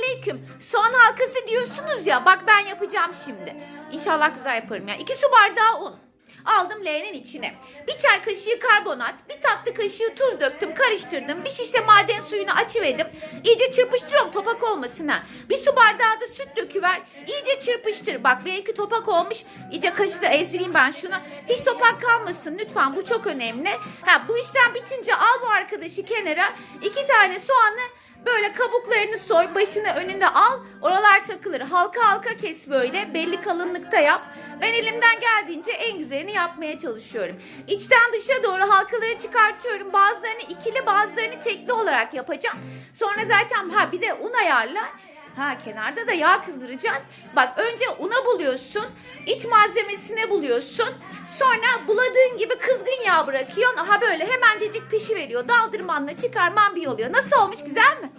aleyküm. Soğan halkası diyorsunuz ya. Bak ben yapacağım şimdi. İnşallah güzel yaparım ya. 2 su bardağı un. Aldım leğenin içine. Bir çay kaşığı karbonat, bir tatlı kaşığı tuz döktüm, karıştırdım. Bir şişe maden suyunu açıverdim. İyice çırpıştırıyorum topak olmasın ha. Bir su bardağı da süt döküver. İyice çırpıştır. Bak benimki topak olmuş. İyice kaşıkla ezdireyim ben şunu. Hiç topak kalmasın lütfen. Bu çok önemli. Ha bu işlem bitince al bu arkadaşı kenara. İki tane soğanı Böyle kabuklarını soy, başını önünde al. Oralar takılır. Halka halka kes böyle. Belli kalınlıkta yap. Ben elimden geldiğince en güzelini yapmaya çalışıyorum. İçten dışa doğru halkaları çıkartıyorum. Bazılarını ikili, bazılarını tekli olarak yapacağım. Sonra zaten ha bir de un ayarla. Ha kenarda da yağ kızdıracaksın. Bak önce una buluyorsun. İç malzemesine buluyorsun. Sonra buladığın gibi kızgın yağ bırakıyorsun. Aha böyle hemencecik pişi veriyor. Daldırmanla çıkarman bir oluyor. Nasıl olmuş güzel mi?